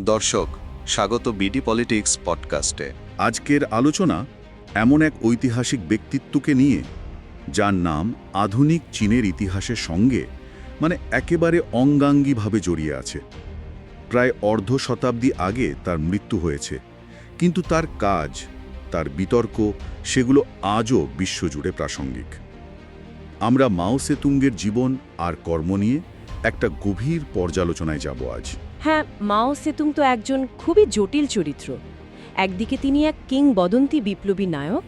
দর্শক, স্বাগত BD politics পডকাস্টে। আজকের আলোচনা এমন এক ঐতিহাসিক ব্যক্তিত্বকে নিয়ে, যার নাম আধুনিক চীনের ইতিহাসের সঙ্গে মানে একেবারে অঙ্গাঙ্গিভাবে জড়িয়ে আছে। প্রায় অর্ধ শতাব্দী আগে তার মৃত্যু হয়েছে, কিন্তু তার কাজ, তার বিতর্ক, সেগুলো আজও বিশ্বজুড়ে প্রাসঙ্গিক। আমরা মাও সেতুঙ্গের জীবন আর কর্ম নিয়ে একটা গভীর পর্যালোচনায় যাব আজ। হ্যাঁ মাও সেতুং তো একজন খুবই জটিল চরিত্র। একদিকে তিনি এক কিংবদন্তি বিপ্লবী নায়ক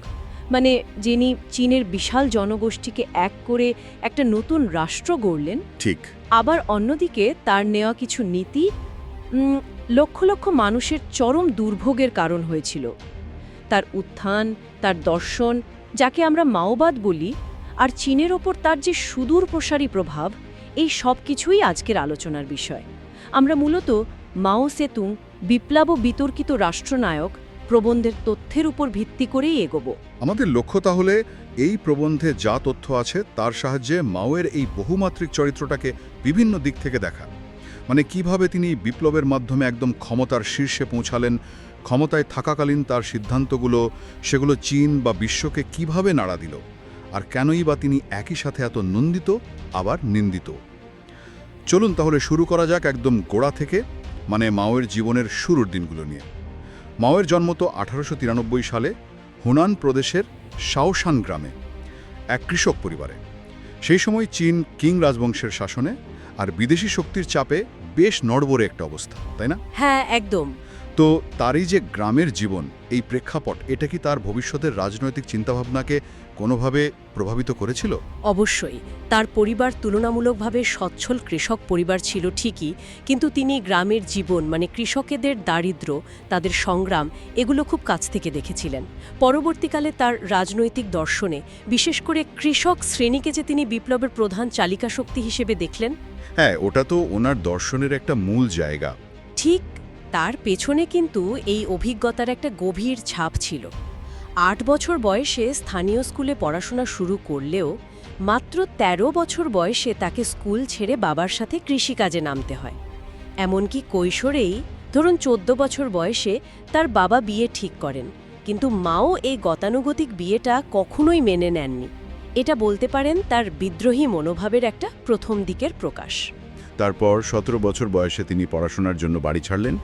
মানে যিনি চীনের বিশাল জনগোষ্ঠীকে এক করে একটা নতুন রাষ্ট্র গড়লেন। ঠিক। আবার অন্যদিকে তার নেওয়া কিছু নীতি লক্ষ লক্ষ মানুষের চরম দুর্ভোগের কারণ হয়েছিল। তার উত্থান তার দর্শন যাকে আমরা মাওবাদ বলি আর চীনের ওপর তার যে সুদূর প্রসারী প্রভাব এই সব কিছুই আজকের আলোচনার বিষয়। আমরা মূলত মাও সেতুং বিপ্লব ও বিতর্কিত রাষ্ট্রনায়ক প্রবন্ধের তথ্যের উপর ভিত্তি করেই এগোবো। আমাদের লক্ষ্য তাহলে এই প্রবন্ধে যা তথ্য আছে তার সাহায্যে মাওয়ের এই বহুমাত্রিক চরিত্রটাকে বিভিন্ন দিক থেকে দেখা। মানে কীভাবে তিনি বিপ্লবের মাধ্যমে একদম ক্ষমতার শীর্ষে পৌঁছালেন, ক্ষমতায় থাকাকালীন তার সিদ্ধান্তগুলো, সেগুলো চীন বা বিশ্বকে কীভাবে নাড়া দিল, আর কেনই বা তিনি একই সাথে এত নন্দিত, আবার নিন্দিত। চলুন তাহলে শুরু করা যাক একদম গোড়া থেকে মানে মাওয়ের জীবনের শুরুর দিনগুলো নিয়ে। মাওয়ের জন্ম তো আঠারোশো তিরানব্বই সালে হুনান প্রদেশের শাওশান গ্রামে, এক কৃষক পরিবারে। সেই সময় চীন কিং রাজবংশের শাসনে আর বিদেশি শক্তির চাপে বেশ নড়বড়ে একটা অবস্থা, তাই না? হ্যাঁ একদম। তো তারই যে গ্রামের জীবন এই প্রেক্ষাপট এটা কি তার ভবিষ্যতের রাজনৈতিক চিন্তাভাবনাকে কোনোভাবে প্রভাবিত করেছিল? অবশ্যই। তার পরিবার তুলনামূলকভাবে সচ্ছল কৃষক পরিবার ছিল ঠিকই কিন্তু তিনি গ্রামের জীবন মানে কৃষকেদের দারিদ্র্য তাদের সংগ্রাম এগুলো খুব কাছ থেকে দেখেছিলেন। পরবর্তীকালে তার রাজনৈতিক দর্শনে বিশেষ করে কৃষক শ্রেণীকে যে তিনি বিপ্লবের প্রধান চালিকা শক্তি হিসেবে দেখলেন। হ্যাঁ ওটা তো ওনার দর্শনের একটা মূল জায়গা। ঠিক তার পেছনে কিন্তু এই অভিজ্ঞতার একটা গভীর ছাপ ছিল। আট বছর বয়সে স্থানীয় স্কুলে পড়াশোনা শুরু করলেও মাত্র ১৩ বছর বয়সে তাকে স্কুল ছেড়ে বাবার সাথে কৃষিকাজে নামতে হয়। এমনকি কৈশোরেই ধরুন চোদ্দ বছর বয়সে তার বাবা বিয়ে ঠিক করেন, কিন্তু মাও এই গতানুগতিক বিয়েটা কখনোই মেনে নেননি। এটা বলতে পারেন তার বিদ্রোহী মনোভাবের একটা প্রথম দিকের প্রকাশ। তারপর সতেরো বছর বয়সে তিনি পড়াশোনার জন্য বাড়ি ছাড়লেন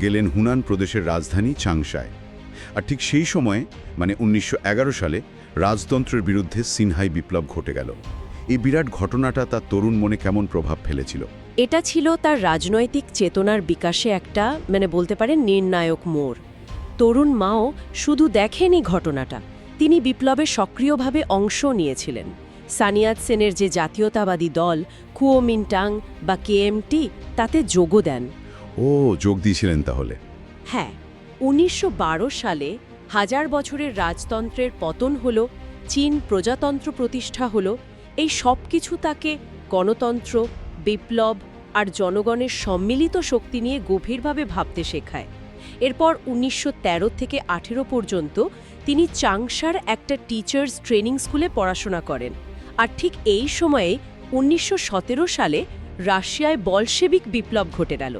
গেলেন হুনান প্রদেশের রাজধানী চাংশায় আর ঠিক সেই সময়ে মানে উনিশশো এগারো সালে, রাজতন্ত্রের বিরুদ্ধে সিনহাই বিপ্লব ঘটে গেল। এই বিরাট ঘটনাটা তার তরুণ মনে কেমন প্রভাব ফেলেছিল? এটা ছিল তার রাজনৈতিক চেতনার বিকাশে একটা মানে বলতে পারেন নির্ণায়ক মোড়। তরুণ মাও শুধু দেখেনি ঘটনাটা, তিনি বিপ্লবে সক্রিয়ভাবে অংশ নিয়েছিলেন। সানিয়াত সেনের যে জাতীয়তাবাদী দল কুওমিনটাং বা কেএমটি তাতে যোগ দেন। ও, যোগ দিয়েছিলেন তাহলে। হ্যাঁ উনিশশো বারো সালে হাজার বছরের রাজতন্ত্রের পতন হল, চীন প্রজাতন্ত্র প্রতিষ্ঠা হল, এই সব কিছু তাকে গণতন্ত্র, বিপ্লব আর জনগণের সম্মিলিত শক্তি নিয়ে গভীরভাবে ভাবতে শেখায়। এরপর উনিশশো তেরো থেকে আঠেরো পর্যন্ত তিনি চাংশার একটা টিচার্স ট্রেনিং স্কুলে পড়াশোনা করেন। আর ঠিক এই সময়ে উনিশশো সতেরো সালে রাশিয়ায় বলশেবিক বিপ্লব ঘটে গেল।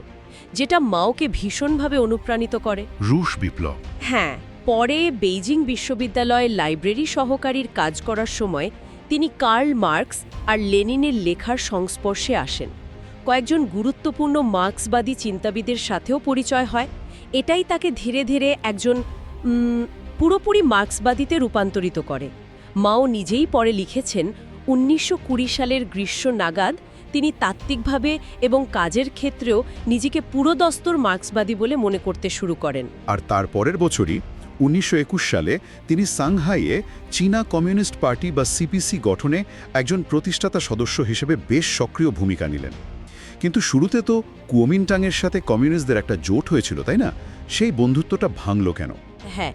যেটা মাওকে ভীষণভাবে অনুপ্রাণিত করে। রুশ বিপ্লব। হ্যাঁ পরে বেইজিং বিশ্ববিদ্যালয়ের লাইব্রেরি সহকারীর কাজ করার সময় তিনি কার্ল মার্কস আর লেনিনের লেখার সংস্পর্শে আসেন। কয়েকজন গুরুত্বপূর্ণ মার্ক্সবাদী চিন্তাবিদের সাথেও পরিচয় হয়। এটাই তাকে ধীরে ধীরে একজন পুরোপুরি মার্ক্সবাদীতে রূপান্তরিত করে। মাও নিজেই পরে লিখেছেন উনিশশো কুড়ি সালের গ্রীষ্ম নাগাদ তিনি তাত্ত্বিকভাবে এবং কাজের ক্ষেত্রেও নিজেকে পুরোদস্তর মার্ক্সবাদী বলে মনে করতে শুরু করেন। আর তার পরের বছরই উনিশশো একুশ সালে তিনি সাংহাইয়ে চীনা কমিউনিস্ট পার্টি বা সিপিসি গঠনে একজন প্রতিষ্ঠাতা সদস্য হিসেবে বেশ সক্রিয় ভূমিকা নিলেন। কিন্তু শুরুতে তো কুওমিনটাংয়ের সাথে কমিউনিস্টদের একটা জোট হয়েছিল তাই না? সেই বন্ধুত্বটা ভাঙল কেন? হ্যাঁ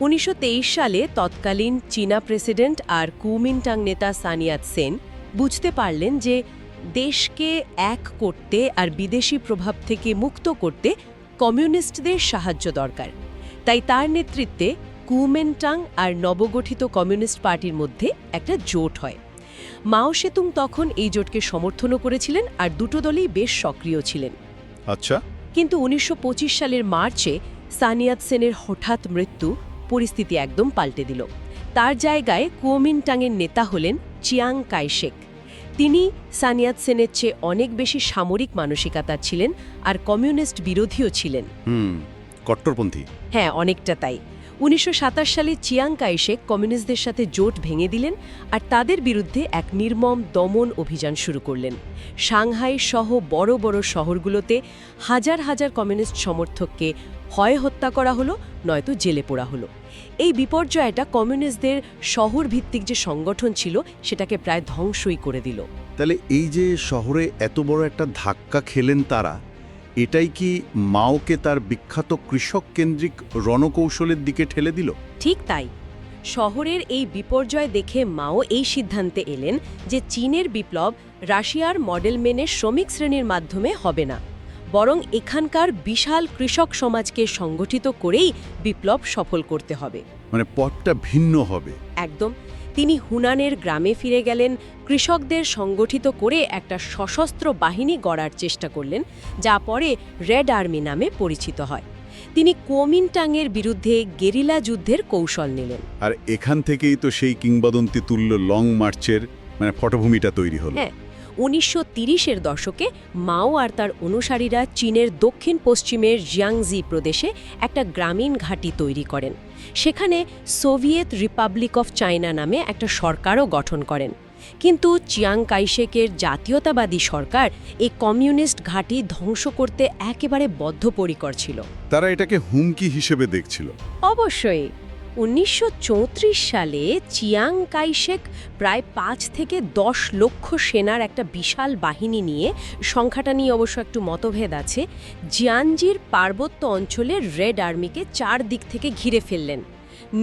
উনিশশো তেইশ সালে তৎকালীন চীনা প্রেসিডেন্ট আর কুমিনটাং নেতা সানিয়াত সেন বুঝতে পারলেন যে দেশকে এক করতে আর বিদেশি প্রভাব থেকে মুক্ত করতে কমিউনিস্টদের সাহায্য দরকার। তাই তার নেতৃত্বে কুমেনটাং আর নবগঠিত কমিউনিস্ট পার্টির মধ্যে একটা জোট হয়। মাও সেতুং তখন এই জোটকে সমর্থনও করেছিলেন আর দুটো দলই বেশ সক্রিয় ছিলেন। আচ্ছা। কিন্তু উনিশশো পঁচিশ সালের মার্চে সানিয়াত সেনের হঠাৎ মৃত্যু পরিস্থিতি একদম পাল্টে দিল। তার জায়গায় কুওমিনটাংয়ের নেতা হলেন চিয়াং কাইশেক। তিনি সানিয়াত সেনের চেয়ে অনেক বেশি সামরিক মানসিকতার ছিলেন আর কমিউনিস্ট বিরোধীও ছিলেন। হুম কট্টরপন্থী। হ্যাঁ অনেকটা তাই। উনিশশো সাতাশ সালে চিয়াং কাইশেক কমিউনিস্টদের সাথে জোট ভেঙে দিলেন আর তাদের বিরুদ্ধে এক নির্মম দমন অভিযান শুরু করলেন। সাংহাই সহ বড় বড় শহরগুলোতে হাজার হাজার কমিউনিস্ট সমর্থককে হয় হত্যা করা হলো নয়তো জেলে পোড়া হলো। এই বিপর্যয়টা কমিউনিস্টদের শহর ভিত্তিক যে সংগঠন ছিল সেটাকে প্রায় ধ্বংসই করে দিল। তাহলে এই যে শহরে এত বড় একটা ধাক্কা খেলেন তারা এটাই কি মাওকে তার বিখ্যাত কৃষক কেন্দ্রিক রণকৌশলের দিকে ঠেলে দিল? ঠিক তাই। শহরের এই বিপর্যয় দেখে মাও এই সিদ্ধান্তে এলেন যে চীনের বিপ্লব রাশিয়ার মডেল মেনে শ্রমিক শ্রেণির মাধ্যমে হবে না। বরং এখানকার বিশাল কৃষক সমাজকে সংগঠিত করেই বিপ্লব সফল করতে হবে। মানে পথটা ভিন্ন হবে। একদম। তিনি হুনানের গ্রামে ফিরে গেলেন কৃষকদের সংগঠিত করে একটা সশস্ত্র বাহিনী গড়ার চেষ্টা করলেন যা পরে রেড আর্মি নামে পরিচিত হয়। তিনি কোমিনটাংয়ের বিরুদ্ধে গেরিলা যুদ্ধের কৌশল নিলেন। আর এখান থেকেই তো সেই কিংবদন্তি তুল্য লং মার্চের মানে পটভূমিটা তৈরি হলো। হ্যাঁ উনিশশো তিরিশের দশকে মাও আর তার অনুসারীরা চীনের দক্ষিণ পশ্চিমের জিয়াংজি প্রদেশে একটা গ্রামীণ ঘাঁটি তৈরি করেন। সেখানে সোভিয়েত রিপাবলিক অফ চায়না নামে একটা সরকারও গঠন করেন। কিন্তু চিয়াং কাইশেকের জাতীয়তাবাদী সরকার এই কমিউনিস্ট ঘাঁটি ধ্বংস করতে একেবারে বদ্ধপরিকর ছিল। তারা এটাকে হুমকি হিসেবে দেখছিল। অবশ্যই। উনিশশো চৌত্রিশ সালে চিয়াং কাইশেক প্রায় পাঁচ থেকে দশ লক্ষ সেনার একটা বিশাল বাহিনী নিয়ে, সংখ্যাটা নিয়ে অবশ্য একটু মতভেদ আছে, জিয়ানজির পার্বত্য অঞ্চলের রেড আর্মিকে চার দিক থেকে ঘিরে ফেললেন।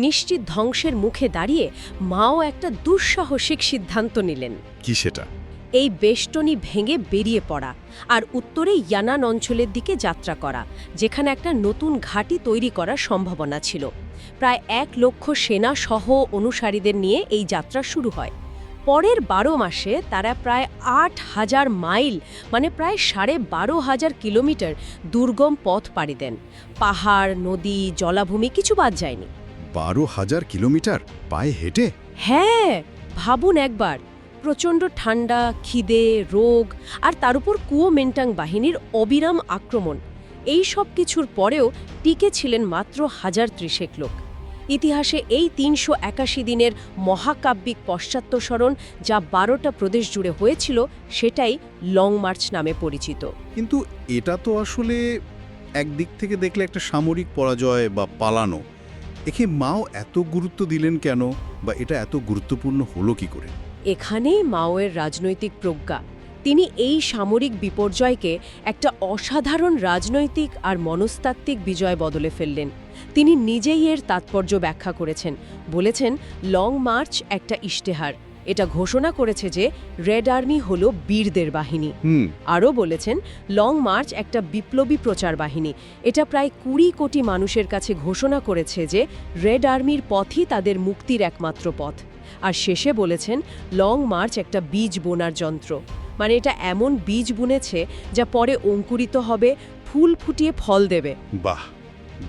নিশ্চিত ধ্বংসের মুখে দাঁড়িয়ে মাও একটা দুঃসাহসিক সিদ্ধান্ত নিলেন। কি সেটা? এই বেষ্টনী ভেঙে বেরিয়ে পড়া আর উত্তরে ইয়ানান অঞ্চলের দিকে যাত্রা করা যেখানে একটা নতুন ঘাঁটি তৈরি করার সম্ভাবনা ছিল। প্রায় এক লক্ষ সেনা সহ অনুসারীদের নিয়ে এই যাত্রা শুরু হয়। পরের বারো মাসে তারা প্রায় আট হাজার মাইল মানে প্রায় সাড়ে বারো হাজার কিলোমিটার দুর্গম পথ পাড়ি দেন। পাহাড় নদী জলাভূমি কিছু বাদ যায়নি। বারো হাজার কিলোমিটার? পায়ে হেঁটে? হ্যাঁ ভাবুন একবার। প্রচণ্ড ঠান্ডা, খিদে, রোগ আর তার উপর কুয়ো মেন্টাং বাহিনীর অবিরাম আক্রমণ। এই সব কিছুর পরেও টিকে ছিলেন মাত্র হাজার ত্রিশেক লোক। ইতিহাসে এই তিনশো একাশি দিনের মহাকাব্যিক পশ্চাত্যসরণ যা বারোটা প্রদেশ জুড়ে হয়েছিল সেটাই লং মার্চ নামে পরিচিত। কিন্তু এটা তো আসলে একদিক থেকে দেখলে একটা সামরিক পরাজয় বা পালানো। একে মাও এত গুরুত্ব দিলেন কেন বা এটা এত গুরুত্বপূর্ণ হলো কি করে? এখানেই মাওয়ের রাজনৈতিক প্রজ্ঞা। তিনি এই সামরিক বিপর্যয়কে একটা অসাধারণ রাজনৈতিক আর মনস্তাত্ত্বিক বিজয় বদলে ফেললেন। তিনি নিজেই এর তাৎপর্য ব্যাখ্যা করেছেন। বলেছেন লং মার্চ একটা ইশতেহার। এটা ঘোষণা করেছে যে রেড আর্মি হল বীরদের বাহিনী। আরও বলেছেন লং মার্চ একটা বিপ্লবী প্রচার বাহিনী। এটা প্রায় কুড়ি কোটি মানুষের কাছে ঘোষণা করেছে যে রেড আর্মির পথই তাদের মুক্তির একমাত্র পথ। আর শেষে বলেছেন লং মার্চ একটা বীজ বোনার যন্ত্র। মানে এটা এমন বীজ বুনেছে যা পরে অঙ্কুরিত হবে ফুল ফুটিয়ে ফল দেবে। বাহ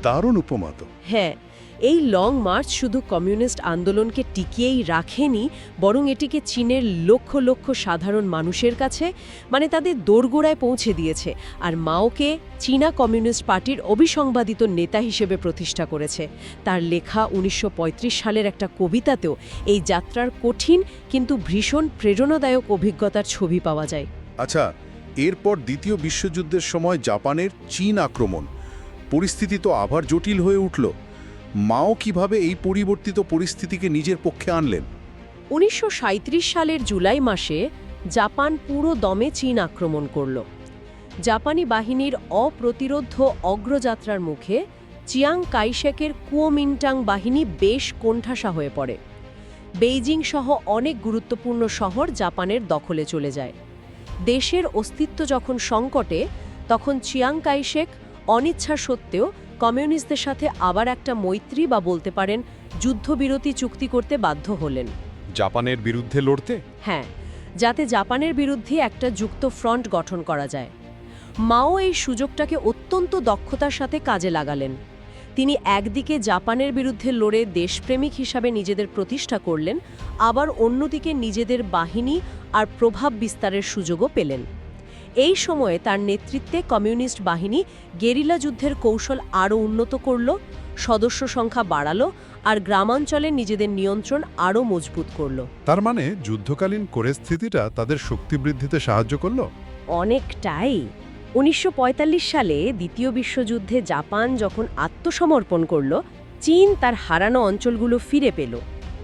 দারুণ উপমাত হ্যাঁ এই লং মার্চ শুধু কমিউনিস্ট আন্দোলনকে টিকিয়েই রাখেনি, বরং এটিকে চীনের লক্ষ লক্ষ সাধারণ মানুষের কাছে মানে তাদের দোরগোড়ায় পৌঁছে দিয়েছে, আর মাওকে চীনা কমিউনিস্ট পার্টির অবিসংবাদিত নেতা হিসেবে প্রতিষ্ঠা করেছে। তার লেখা উনিশশো পঁয়ত্রিশ সালের একটা কবিতাতেও এই যাত্রার কঠিন কিন্তু ভীষণ প্রেরণাদায়ক অভিজ্ঞতার ছবি পাওয়া যায়। আচ্ছা এরপর দ্বিতীয় বিশ্বযুদ্ধের সময় জাপানের চীন আক্রমণ। পরিস্থিতি তো আবার জটিল হয়ে উঠল। মাও কীভাবে এই পরিবর্তিত পরিস্থিতিকে নিজের পক্ষে আনলেন? উনিশশো সাঁইত্রিশ সালের জুলাই মাসে জাপান পুরো দমে চীন আক্রমণ করল। জাপানি বাহিনীর অপ্রতিরোধ অগ্রযাত্রার মুখে চিয়াং কাইশেকের কুয়োমিন্টাং বাহিনী বেশ কোণঠাসা হয়ে পড়ে। বেইজিং সহ অনেক গুরুত্বপূর্ণ শহর জাপানের দখলে চলে যায়। দেশের অস্তিত্ব যখন সংকটে, তখন চিয়াং কাইশেক অনিচ্ছা সত্ত্বেও কমিউনিস্টদের সাথে আবার একটা মৈত্রী বা বলতে পারেন যুদ্ধবিরতি চুক্তি করতে বাধ্য হলেন। জাপানের বিরুদ্ধে লড়তে? হ্যাঁ যাতে জাপানের বিরুদ্ধে একটা যুক্ত ফ্রন্ট গঠন করা যায়। মাও এই সুযোগটাকে অত্যন্ত দক্ষতার সাথে কাজে লাগালেন। তিনি একদিকে জাপানের বিরুদ্ধে লড়ে দেশপ্রেমিক হিসাবে নিজেদের প্রতিষ্ঠা করলেন আবার অন্যদিকে নিজেদের বাহিনী আর প্রভাব বিস্তারের সুযোগও পেলেন। এই সময়ে তার নেতৃত্বে কমিউনিস্ট বাহিনী গেরিলা যুদ্ধের কৌশল আরও উন্নত করল সদস্য সংখ্যা বাড়ালো আর গ্রামাঞ্চলে নিজেদের নিয়ন্ত্রণ আরও মজবুত করল। তার মানে যুদ্ধকালীন পরিস্থিতিটা তাদের শক্তি বৃদ্ধিতে সাহায্য করল? অনেকটাই। উনিশশো পঁয়তাল্লিশ সালে দ্বিতীয় বিশ্বযুদ্ধে জাপান যখন আত্মসমর্পণ করল চীন তার হারানো অঞ্চলগুলো ফিরে পেল।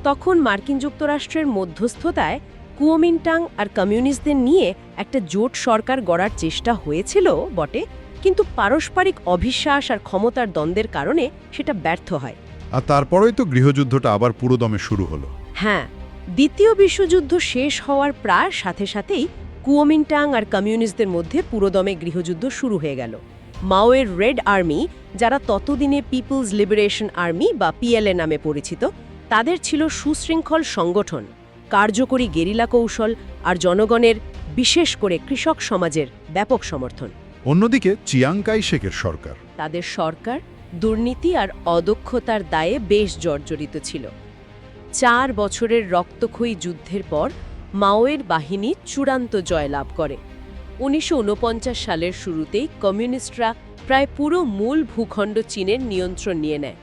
তখন মার্কিন যুক্তরাষ্ট্রের মধ্যস্থতায় কুওমিন্টাং আর কমিউনিস্টদের নিয়ে একটা জোট সরকার গড়ার চেষ্টা হয়েছিল বটে কিন্তু পারস্পরিক অবিশ্বাস আর ক্ষমতার দ্বন্দ্বের কারণে সেটা ব্যর্থ হয়। আর তারপরেই তো গৃহযুদ্ধটা আবার পুরোদমে শুরু হলো। হ্যাঁ দ্বিতীয় বিশ্বযুদ্ধ শেষ হওয়ার প্রায় সাথে সাথেই কুওমিন্টাং আর কমিউনিস্টদের মধ্যে পুরোদমে গৃহযুদ্ধ শুরু হয়ে গেল। মাওয়ের রেড আর্মি যারা ততদিনে পিপলস লিবারেশন আর্মি বা পিএলএ নামে পরিচিত তাদের ছিল সুশৃঙ্খল সংগঠন। কার্যকরী গেরিলা কৌশল আর জনগণের বিশেষ করে কৃষক সমাজের ব্যাপক সমর্থন। অন্যদিকে চিয়াংকাই শেখের সরকার। তাদের সরকার দুর্নীতি আর অদক্ষতার দায়ে বেশ জর্জরিত ছিল। চার বছরের রক্তক্ষয়ী যুদ্ধের পর মাওয়ের বাহিনী চূড়ান্ত জয়লাভ করে। উনিশশো ঊনপঞ্চাশ সালের শুরুতেই কমিউনিস্টরা প্রায় পুরো মূল ভূখণ্ড চীনের নিয়ন্ত্রণ নিয়ে নেয়।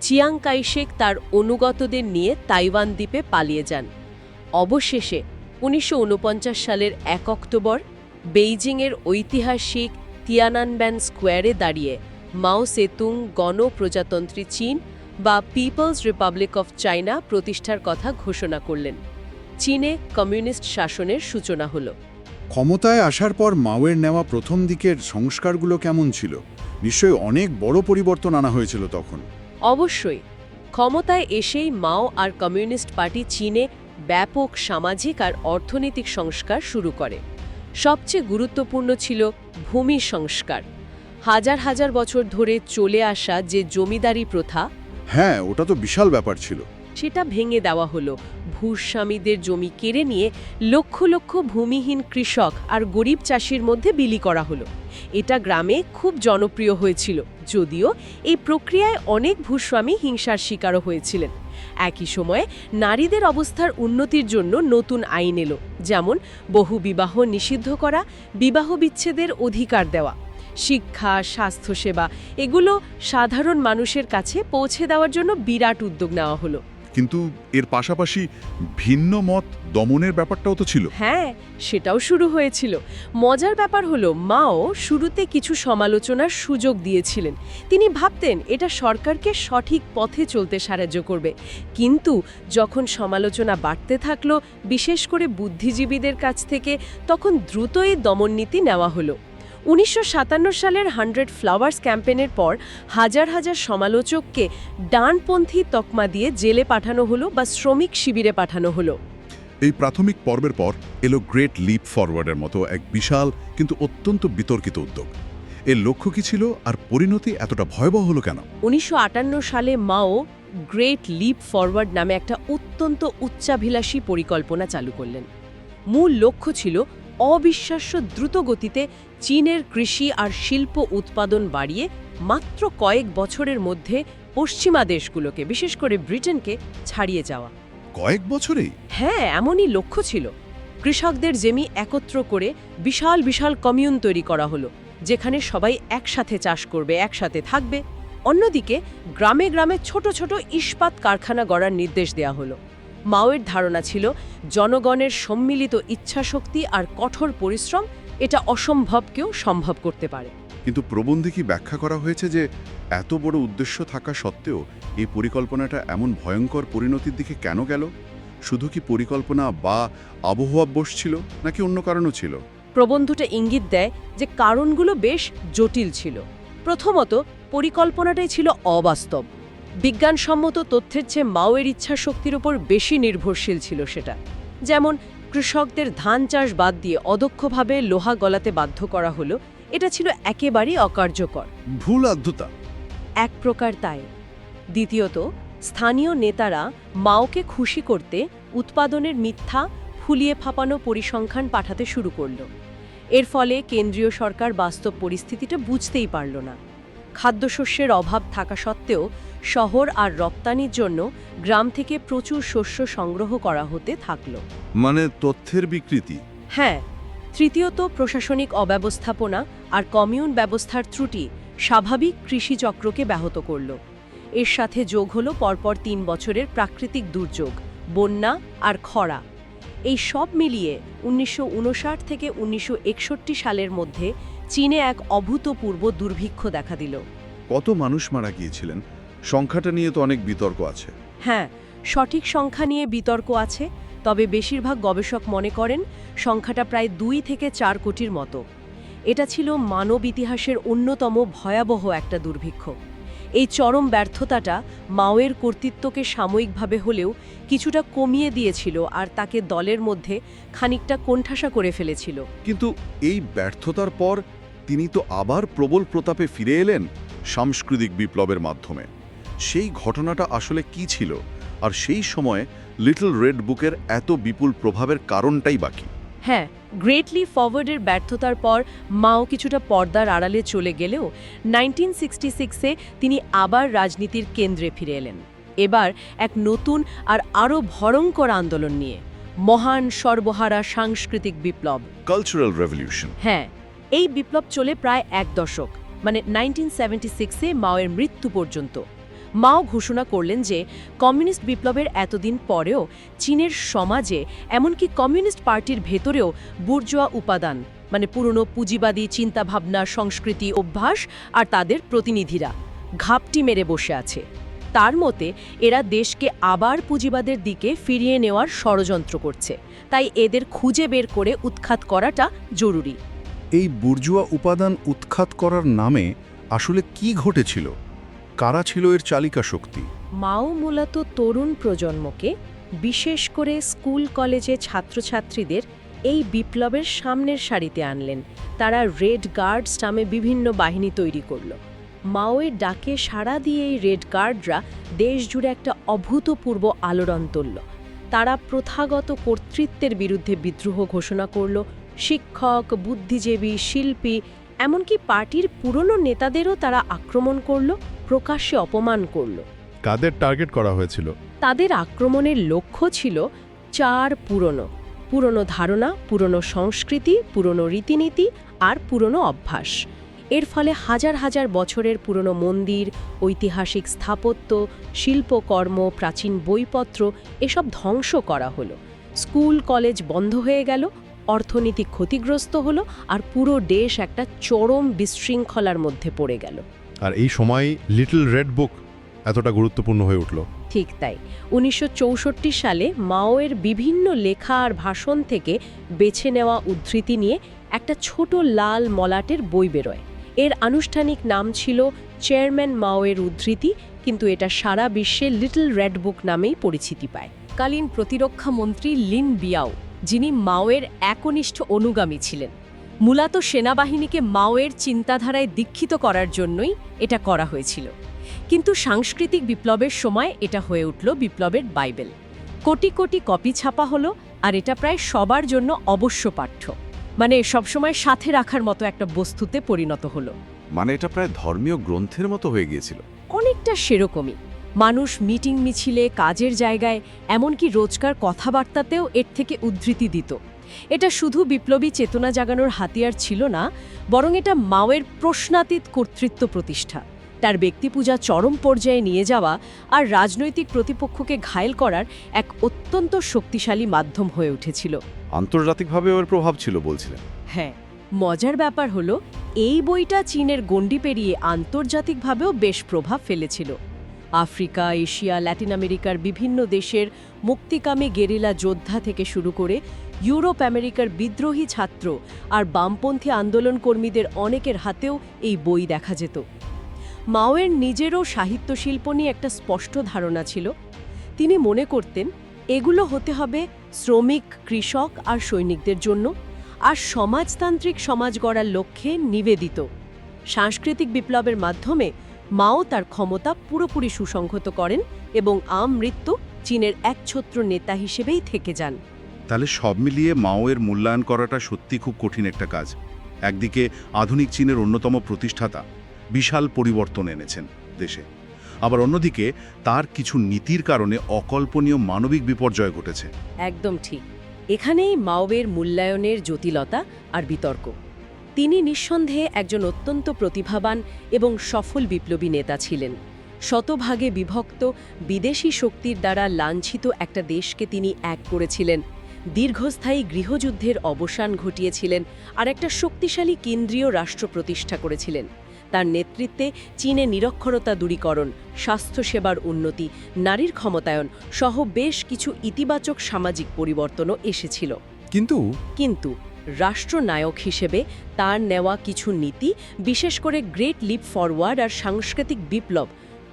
চিয়াং কাইশেক তার অনুগতদের নিয়ে তাইওয়ান দ্বীপে পালিয়ে যান। অবশেষে উনিশশো উনপঞ্চাশ সালের এক অক্টোবর বেইজিংয়ের ঐতিহাসিক তিয়ানানব্যান স্কোয়ারে দাঁড়িয়ে মাও সেতুং গণপ্রজাতন্ত্রী চীন বা পিপলস রিপাবলিক অফ চায়না প্রতিষ্ঠার কথা ঘোষণা করলেন। চীনে কমিউনিস্ট শাসনের সূচনা হল। ক্ষমতায় আসার পর মাওয়ের নেওয়া প্রথম দিকের সংস্কারগুলো কেমন ছিল? নিশ্চয়ই অনেক বড় পরিবর্তন আনা হয়েছিল তখন। অবশ্যই। ক্ষমতায় এসেই মাও আর কমিউনিস্ট পার্টি চীনে ব্যাপক সামাজিক আর অর্থনৈতিক সংস্কার শুরু করে। সবচেয়ে গুরুত্বপূর্ণ ছিল ভূমি সংস্কার। হাজার হাজার বছর ধরে চলে আসা যে জমিদারি প্রথা হ্যাঁ ওটা তো বিশাল ব্যাপার ছিল। সেটা ভেঙে দেওয়া হলো। ভূস্বামীদের জমি কেড়ে নিয়ে লক্ষ লক্ষ ভূমিহীন কৃষক আর গরিব চাষির মধ্যে বিলি করা হলো। এটা গ্রামে খুব জনপ্রিয় হয়েছিল যদিও এই প্রক্রিয়ায় অনেক ভূস্বামী হিংসার শিকারও হয়েছিলেন। একই সময়ে নারীদের অবস্থার উন্নতির জন্য নতুন আইন এলো, যেমন বহুবিবাহ নিষিদ্ধ করা, বিবাহ বিচ্ছেদের অধিকার দেওয়া, শিক্ষা, স্বাস্থ্যসেবা, এগুলো সাধারণ মানুষের কাছে পৌঁছে দেওয়ার জন্য বিরাট উদ্যোগ নেওয়া হলো। কিন্তু এর পাশাপাশি ভিন্ন মত দমনের ব্যাপারটাও তো ছিল। হ্যাঁ সেটাও শুরু হয়েছিল। মজার ব্যাপার হলো, মাও শুরুতে কিছু সমালোচনার সুযোগ দিয়েছিলেন। তিনি ভাবতেন, এটা সরকারকে সঠিক পথে চলতে সাহায্য করবে। কিন্তু যখন সমালোচনা বাড়তে থাকল, বিশেষ করে বুদ্ধিজীবীদের কাছ থেকে, তখন দ্রুতই দমননীতি নেওয়া হলো। উনিশশো সাতান্ন সালের হান্ড্রেড ফ্লাওয়ার্স ক্যাম্পেনের পর, হাজার হাজার সমালোচককে ডানপন্থী তকমা দিয়ে জেলে পাঠানো হলো বা শ্রমিক শিবিরে পাঠানো হলো। এই প্রাথমিক পর্বের পর এলো গ্রেট লিপ ফরওয়ার্ডের মতো এক বিশাল কিন্তু অত্যন্ত বিতর্কিত উদ্যোগ। এর লক্ষ্য কি ছিল আর পরিণতি এতটা ভয়াবহ হলো কেন? উনিশশো আটান্ন সালে মাও গ্রেট লিপ ফরওয়ার্ড নামে একটা অত্যন্ত উচ্চাভিলাষী পরিকল্পনা চালু করলেন। মূল লক্ষ্য ছিল অবিশ্বাস্য দ্রুত গতিতে চীনের কৃষি আর শিল্প উৎপাদন বাড়িয়ে মাত্র কয়েক বছরের মধ্যে পশ্চিমা দেশগুলোকে, বিশেষ করে ব্রিটেনকে, ছাড়িয়ে যাওয়া। কয়েক বছরেই হ্যাঁ এমনই লক্ষ্য ছিল। কৃষকদের জমি একত্র করে বিশাল বিশাল কমিউন তৈরি করা হলো, যেখানে সবাই একসাথে চাষ করবে, একসাথে থাকবে। অন্যদিকে গ্রামে গ্রামে ছোট ছোট ইস্পাত কারখানা গড়ার নির্দেশ দেওয়া হলো। মাওয়ের ধারণা ছিল, জনগণের সম্মিলিত ইচ্ছাশক্তি আর কঠোর পরিশ্রম এটা অসম্ভবকেও সম্ভব করতে পারে। কিন্তু প্রবন্ধে কি ব্যাখ্যা করা হয়েছে যে এত বড় উদ্দেশ্য থাকা সত্ত্বেও এই পরিকল্পনাটা এমন ভয়ঙ্কর পরিণতির দিকে কেন গেল? শুধু কি পরিকল্পনা বা আবহাওয়া বসছিল নাকি অন্য কারণও ছিল? প্রবন্ধটা ইঙ্গিত দেয় যে কারণগুলো বেশ জটিল ছিল। প্রথমত, পরিকল্পনাটাই ছিল অবাস্তব। বিজ্ঞানসম্মত তথ্যের চেয়ে মাওয়ের ইচ্ছা শক্তির উপর বেশি নির্ভরশীল ছিল সেটা। যেমন, কৃষকদের ধান চাষ বাদ দিয়ে অদক্ষভাবে লোহা গলাতে বাধ্য করা হলো এটা ছিল একেবারেই অকার্যকর। ভুল আদ্ধতা এক প্রকার তাই। দ্বিতীয়ত স্থানীয় নেতারা মাওকে খুশি করতে উৎপাদনের মিথ্যা ফুলিয়ে ফাপানো পরিসংখ্যান পাঠাতে শুরু করল। এর ফলে কেন্দ্রীয় সরকার বাস্তব পরিস্থিতিটা বুঝতেই পারল না। খাদ্যশস্যের অভাব থাকা সত্ত্বেও শহর আর রপ্তানির জন্য গ্রাম থেকে প্রচুর শস্য সংগ্রহ করা হতে থাকল। মানে তথ্যের বিকৃতি। হ্যাঁ তৃতীয়ত প্রশাসনিক অব্যবস্থাপনা আর কমিউন ব্যবস্থার ত্রুটি স্বাভাবিক কৃষিচক্রকে ব্যাহত করল। এর সাথে যোগ হলো পরপর তিন বছরের প্রাকৃতিক দুর্যোগ বন্যা আর খরা। এই সব মিলিয়ে উনিশশো উনষাট থেকে উনিশশো একষট্টি সালের মধ্যে চীনে এক অভূতপূর্ব দুর্ভিক্ষ দেখা দিল। কত মানুষ মারা গিয়েছিলেন? সংখ্যাটা নিয়ে তো অনেক বিতর্ক আছে। হ্যাঁ সঠিক সংখ্যা নিয়ে বিতর্ক আছে। তবে বেশিরভাগ গবেষক মনে করেন সংখ্যাটা প্রায় দুই থেকে চার কোটির মতো। এটা ছিল মানব ইতিহাসের অন্যতম ভয়াবহ একটা দুর্ভিক্ষ। এই চরম ব্যর্থতাটা মাওয়ের কর্তৃত্বকে সাময়িকভাবে হলেও কিছুটা কমিয়ে দিয়েছিল আর তাকে দলের মধ্যে খানিকটা কোণঠাসা করে ফেলেছিল। কিন্তু এই ব্যর্থতার পর তিনি তো আবার প্রবল প্রতাপে ফিরে এলেন সাংস্কৃতিক বিপ্লবের মাধ্যমে। সেই ঘটনাটা আসলে কি ছিল আর সেই সময়ে লিটল রেড বুকের এত বিপুল প্রভাবের কারণটাই বাকি। হ্যাঁ গ্রেটলি ফরওয়ার্ডের ব্যর্থতার পর মাও কিছুটা পর্দার আড়ালে চলে গেলেও নাইনটিন সিক্সটি সিক্সে তিনি আবার রাজনীতির কেন্দ্রে ফিরে এলেন। এবার এক নতুন আর আরও ভয়ঙ্কর আন্দোলন নিয়ে মহান সর্বহারা সাংস্কৃতিক বিপ্লব। কালচারাল রেভলিউশন হ্যাঁ এই বিপ্লব চলে প্রায় এক দশক মানে নাইনটিন সেভেন্টি সিক্সে মাওয়ের মৃত্যু পর্যন্ত। মাও ঘোষণা করলেন যে কমিউনিস্ট বিপ্লবের এতদিন পরেও চীনের সমাজে এমনকি কমিউনিস্ট পার্টির ভেতরেও বুর্জোয়া উপাদান মানে পুরনো পুঁজিবাদী চিন্তাভাবনা, সংস্কৃতি অভ্যাস আর তাদের প্রতিনিধিরা ঘাপটি মেরে বসে আছে। তার মতে, এরা দেশকে আবার পুঁজিবাদের দিকে ফিরিয়ে নেওয়ার ষড়যন্ত্র করছে। তাই এদের খুঁজে বের করে উৎখাত করাটা জরুরি। এই বুর্জুয়া উপাদান উৎখাত করার নামে আসলে কি ঘটেছিল? কারা ছিল এর চালিকা শক্তি? মাও মূলত তরুণ প্রজন্মকে, বিশেষ করে স্কুল, কলেজে ছাত্রছাত্রীদের এই বিপ্লবের সামনের সারিতে আনলেন। তারা রেড গার্ডস নামে বিভিন্ন বাহিনী তৈরি করল। মাওয়ের ডাকে সাড়া দিয়ে এই রেড গার্ডরা দেশ জুড়ে একটা অভূতপূর্ব আলোড়ন তুলল। তারা প্রথাগত কর্তৃত্বের বিরুদ্ধে বিদ্রোহ ঘোষণা করল। শিক্ষক, বুদ্ধিজীবী, শিল্পী এমনকি পার্টির পুরনো নেতাদেরও তারা আক্রমণ করল প্রকাশ্যে অপমান করল। কাদের টার্গেট করা হয়েছিল? তাদের আক্রমণের লক্ষ্য ছিল চার পুরনো পুরনো ধারণা পুরনো সংস্কৃতি পুরনো রীতিনীতি আর পুরনো অভ্যাস। এর ফলে হাজার হাজার বছরের পুরনো মন্দির ঐতিহাসিক স্থাপত্য শিল্পকর্ম প্রাচীন বইপত্র এসব ধ্বংস করা হলো। স্কুল কলেজ বন্ধ হয়ে গেল অর্থনীতি ক্ষতিগ্রস্ত হলো আর পুরো দেশ একটা চরম বিশৃঙ্খলার মধ্যে পড়ে গেল। আর এই সময় লিটল রেড বুক এতটা গুরুত্বপূর্ণ হয়ে উঠল। ঠিক তাই। উনিশশো চৌষট্টি সালে মাওয়ের বিভিন্ন লেখা আর ভাষণ থেকে বেছে নেওয়া উদ্ধৃতি নিয়ে একটা ছোট লাল মলাটের বই বেরোয়। এর আনুষ্ঠানিক নাম ছিল চেয়ারম্যান মাওয়ের উদ্ধৃতি কিন্তু এটা সারা বিশ্বে লিটল রেড বুক নামেই পরিচিতি পায়। কালীন প্রতিরক্ষা মন্ত্রী লিন বিয়াও যিনি মাওয়ের একনিষ্ঠ অনুগামী ছিলেন। মূলত সেনাবাহিনীকে মাওয়ের চিন্তাধারায় দীক্ষিত করার জন্যই এটা করা হয়েছিল। কিন্তু সাংস্কৃতিক বিপ্লবের সময় এটা হয়ে উঠল বিপ্লবের বাইবেল। কোটি কোটি কপি ছাপা হলো আর এটা প্রায় সবার জন্য অবশ্য পাঠ্য। মানে সবসময় সাথে রাখার মতো একটা বস্তুতে পরিণত হলো। মানে এটা প্রায় ধর্মীয় গ্রন্থের মতো হয়ে গিয়েছিল। অনেকটা সেরকমই। মানুষ মিটিং মিছিলে কাজের জায়গায় এমনকি রোজকার কথাবার্তাতেও এর থেকে উদ্ধৃতি দিত। এটা শুধু বিপ্লবী চেতনা জাগানোর হাতিয়ার ছিল না বরং এটা মাওয়ের প্রশ্নাতীত কর্তৃত্ব প্রতিষ্ঠা। তার ব্যক্তিপূজা চরম পর্যায়ে নিয়ে যাওয়া আর রাজনৈতিক প্রতিপক্ষকে ঘায়েল করার এক অত্যন্ত শক্তিশালী মাধ্যম হয়ে উঠেছিল। আন্তর্জাতিকভাবে ওর প্রভাব ছিল বলছিলেন। হ্যাঁ মজার ব্যাপার হলো এই বইটা চীনের গণ্ডি পেরিয়ে আন্তর্জাতিকভাবেও বেশ প্রভাব ফেলেছিল। আফ্রিকা, এশিয়া, ল্যাটিন আমেরিকার বিভিন্ন দেশের মুক্তিকামী গেরিলা যোদ্ধা থেকে শুরু করে ইউরোপ আমেরিকার বিদ্রোহী ছাত্র আর বামপন্থী আন্দোলন কর্মীদের অনেকের হাতেও এই বই দেখা যেত। মাওয়ের নিজেরও সাহিত্য শিল্প নিয়ে একটা স্পষ্ট ধারণা ছিল। তিনি মনে করতেন, এগুলো হতে হবে শ্রমিক, কৃষক আর সৈনিকদের জন্য, আর সমাজতান্ত্রিক সমাজ গড়ার লক্ষ্যে নিবেদিত। সাংস্কৃতিক বিপ্লবের মাধ্যমে মাও তার ক্ষমতা পুরোপুরি সুসংহত করেন এবং আম মৃত্যু চীনের একছত্র নেতা হিসেবেই থেকে যান। তাহলে সব মিলিয়ে মাওয়ের মূল্যায়ন করাটা সত্যি খুব কঠিন একটা কাজ। একদিকে আধুনিক চীনের অন্যতম প্রতিষ্ঠাতা বিশাল পরিবর্তন এনেছেন দেশে। আবার অন্যদিকে তার কিছু নীতির কারণে অকল্পনীয় মানবিক বিপর্যয় ঘটেছে। একদম ঠিক। এখানেই মাওয়ের মূল্যায়নের জটিলতা আর বিতর্ক। তিনি নিঃসন্দেহে একজন অত্যন্ত প্রতিভাবান এবং সফল বিপ্লবী নেতা ছিলেন। শতভাগে বিভক্ত বিদেশি শক্তির দ্বারা লাঞ্ছিত একটা দেশকে তিনি এক করেছিলেন। দীর্ঘস্থায়ী গৃহযুদ্ধের অবসান ঘটিয়েছিলেন আর একটা শক্তিশালী কেন্দ্রীয় রাষ্ট্র প্রতিষ্ঠা করেছিলেন। তার নেতৃত্বে চীনে নিরক্ষরতা দূরীকরণ স্বাস্থ্যসেবার উন্নতি নারীর ক্ষমতায়ন সহ বেশ কিছু ইতিবাচক সামাজিক পরিবর্তনও এসেছিল। কিন্তু কিন্তু রাষ্ট্রনায়ক হিসেবে তার নেওয়া কিছু নীতি বিশেষ করে গ্রেট লিপ ফরওয়ার্ড আর সাংস্কৃতিক বিপ্লব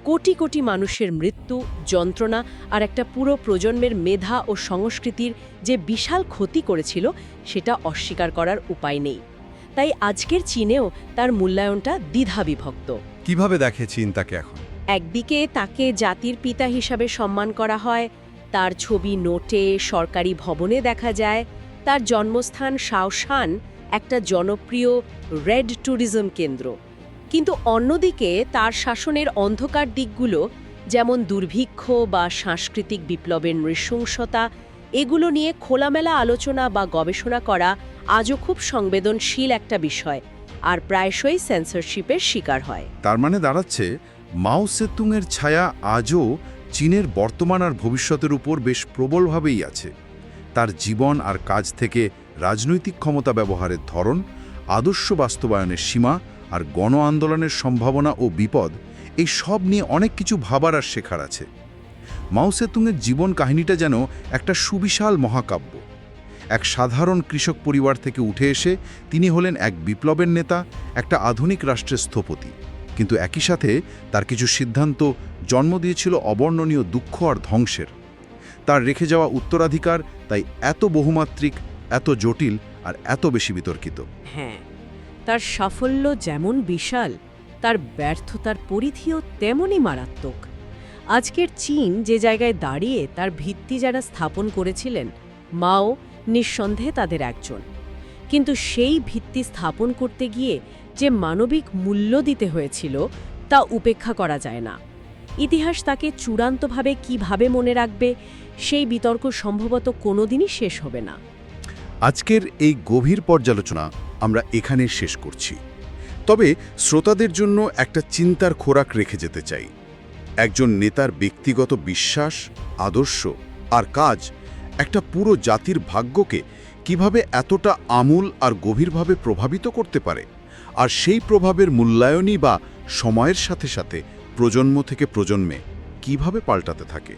কোটি কোটি মানুষের মৃত্যু যন্ত্রণা আর একটা পুরো প্রজন্মের মেধা ও সংস্কৃতির যে বিশাল ক্ষতি করেছিল সেটা অস্বীকার করার উপায় নেই। তাই আজকের চীনেও তার মূল্যায়নটা দ্বিধাবিভক্ত। কীভাবে দেখে চীন তাকে এখন? একদিকে তাকে জাতির পিতা হিসাবে সম্মান করা হয় তার ছবি নোটে সরকারি ভবনে দেখা যায় তার জন্মস্থান শাওশান একটা জনপ্রিয় রেড ট্যুরিজম কেন্দ্র। কিন্তু অন্যদিকে তার শাসনের অন্ধকার দিকগুলো, যেমন দুর্ভিক্ষ বা সাংস্কৃতিক বিপ্লবের নৃশংসতা, এগুলো নিয়ে খোলামেলা আলোচনা বা গবেষণা করা আজও খুব সংবেদনশীল একটা বিষয় আর প্রায়শই সেন্সরশিপের শিকার হয়। তার মানে দাঁড়াচ্ছে, মাও সেতুংয়ের ছায়া আজও চীনের বর্তমান আর ভবিষ্যতের উপর বেশ প্রবলভাবেই আছে। তার জীবন আর কাজ থেকে রাজনৈতিক ক্ষমতা ব্যবহারের ধরন, আদর্শ বাস্তবায়নের সীমা আর গণ আন্দোলনের সম্ভাবনা ও বিপদ, এই সব নিয়ে অনেক কিছু ভাবার আর শেখার আছে। মাও সেতুংয়ের জীবন কাহিনীটা যেন একটা সুবিশাল মহাকাব্য। এক সাধারণ কৃষক পরিবার থেকে উঠে এসে তিনি হলেন এক বিপ্লবের নেতা, একটা আধুনিক রাষ্ট্রের স্থপতি। কিন্তু একই সাথে তার কিছু সিদ্ধান্ত জন্ম দিয়েছিল অবর্ণনীয় দুঃখ আর ধ্বংসের। তার রেখে যাওয়া উত্তরাধিকার, তাই এত বহুমাত্রিক, এত জটিল আর এত বেশি বিতর্কিত। হ্যাঁ তার সাফল্য যেমন বিশাল, তার ব্যর্থতার পরিধিও তেমনই মারাত্মক। আজকের চীন যে জায়গায় দাঁড়িয়ে তার ভিত্তি যারা স্থাপন করেছিলেন, মাও নিঃসন্দেহে তাদের একজন। কিন্তু সেই ভিত্তি স্থাপন করতে গিয়ে যে মানবিক মূল্য দিতে হয়েছিল, তা উপেক্ষা করা যায় না। ইতিহাস তাকে চূড়ান্তভাবে কীভাবে মনে রাখবে, সেই বিতর্ক সম্ভবত কোনোদিনই শেষ হবে না। আজকের এই গভীর পর্যালোচনা আমরা এখানে শেষ করছি। তবে শ্রোতাদের জন্য একটা চিন্তার খোরাক রেখে যেতে চাই। একজন নেতার ব্যক্তিগত বিশ্বাস, আদর্শ আর কাজ একটা পুরো জাতির ভাগ্যকে কীভাবে এতটা আমূল আর গভীরভাবে প্রভাবিত করতে পারে, আর সেই প্রভাবের মূল্যায়নই বা সময়ের সাথে সাথে প্রজন্ম থেকে প্রজন্মে কীভাবে পাল্টাতে থাকে?